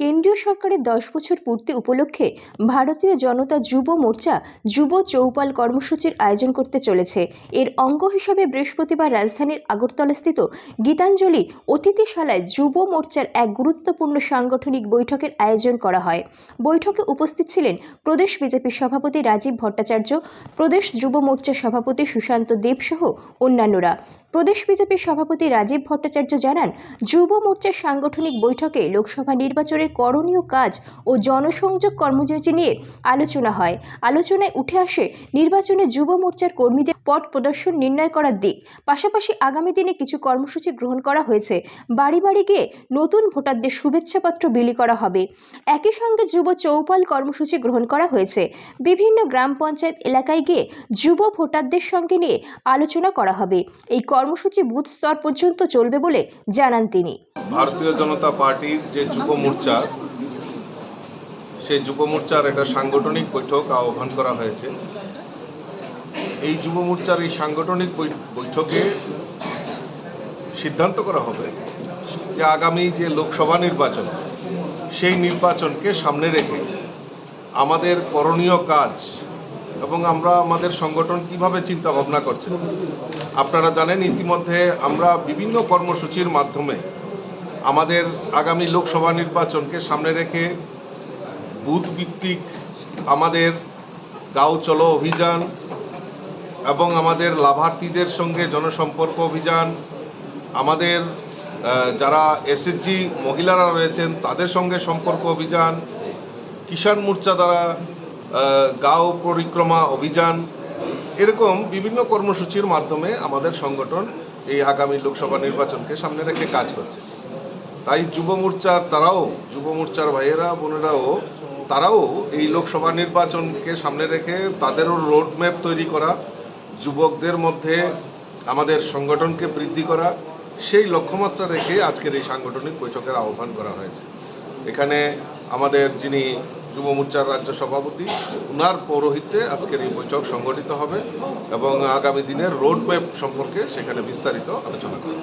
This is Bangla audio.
কেন্দ্রীয় সরকারের দশ বছর পূর্তি উপলক্ষে ভারতীয় জনতা যুব মোর্চা যুব চৌপাল কর্মসূচির আয়োজন করতে চলেছে। এর অঙ্গ হিসাবে বৃহস্পতিবার রাজধানীর আগরতলাস্থিত গীতাঞ্জলি অতিথিশালায় যুব মোর্চার এক গুরুত্বপূর্ণ সাংগঠনিক বৈঠকের আয়োজন করা হয়। বৈঠকে উপস্থিত ছিলেন প্রদেশ বিজেপির সভাপতি রাজীব ভট্টাচার্য, প্রদেশ যুব মোর্চার সভাপতি সুশান্ত দেবসহ অন্যান্যরা। প্রদেশ বিজেপির সভাপতি রাজীব ভট্টাচার্য জানান, যুব মোর্চার সাংগঠনিক বৈঠকে লোকসভা নির্বাচনের করণীয় কাজ ও জনসংযোগ কর্মসূচি নিয়ে আলোচনা হয়। আলোচনায় উঠে আসে, নির্বাচনে যুব মোর্চার কর্মীদের পথ প্রদর্শন নির্ণয় করার দিক। পাশাপাশি আগামী দিনে কিছু কর্মসূচি গ্রহণ করা হয়েছে। বাড়ি বাড়ি গিয়ে নতুন ভোটারদের শুভেচ্ছাপত্র বিলি করা হবে। একই সঙ্গে যুব চৌপাল কর্মসূচি গ্রহণ করা হয়েছে। বিভিন্ন গ্রাম পঞ্চায়েত এলাকায় গিয়ে যুব ভোটারদের সঙ্গে নিয়ে আলোচনা করা হবে। এই কর্মসূচি বুথ স্তর পর্যন্ত চলবে বলে জানান তিনি। ভারতীয় জনতা পার্টির যে যুব মোর্চা, সেই যুব মোর্চার একটা সাংগঠনিক বৈঠক আহ্বান করা হয়েছে। এই যুব মোর্চার এই সাংগঠনিক বৈঠকে সিদ্ধান্ত করা হবে যে আগামী যে লোকসভা নির্বাচন, সেই নির্বাচনকে সামনে রেখে আমাদের করণীয় কাজ এবং আমরা আমাদের সংগঠন কীভাবে চিন্তা ভাবনা করছে? আপনারা জানেন, ইতিমধ্যে আমরা বিভিন্ন কর্মসূচির মাধ্যমে আমাদের আগামী লোকসভা নির্বাচনকে সামনে রেখে বুথ ভিত্তিক আমাদের গাঁও চলো অভিযান এবং আমাদের লাভার্থীদের সঙ্গে জনসম্পর্ক অভিযান, আমাদের যারা এসএসজি মহিলারা রয়েছেন তাদের সঙ্গে সম্পর্ক অভিযান, কিষাণ মোর্চা দ্বারা গাঁও পরিক্রমা অভিযান, এরকম বিভিন্ন কর্মসূচির মাধ্যমে আমাদের সংগঠন এই আগামী লোকসভা নির্বাচনকে সামনে রেখে কাজ করছে। তাই যুব মোর্চার তারাও, যুব মোর্চার ভাইয়েরা, বোনেরাও, তারাও এই লোকসভা নির্বাচনকে সামনে রেখে তাদেরও রোড ম্যাপ তৈরি করা, যুবকদের মধ্যে আমাদের সংগঠনকে বৃদ্ধি করা, সেই লক্ষ্যমাত্রা রেখে আজকের এই সাংগঠনিক বৈঠকের আহ্বান করা হয়েছে। এখানে আমাদের যিনি যুব মোর্চার রাজ্য সভাপতি। উনার পৌরোহিত্যে আজকের এই বৈঠক সংগঠিত হবে এবং আগামী দিনের রোড ম্যাপ সম্পর্কে সেখানে বিস্তারিত আলোচনা করা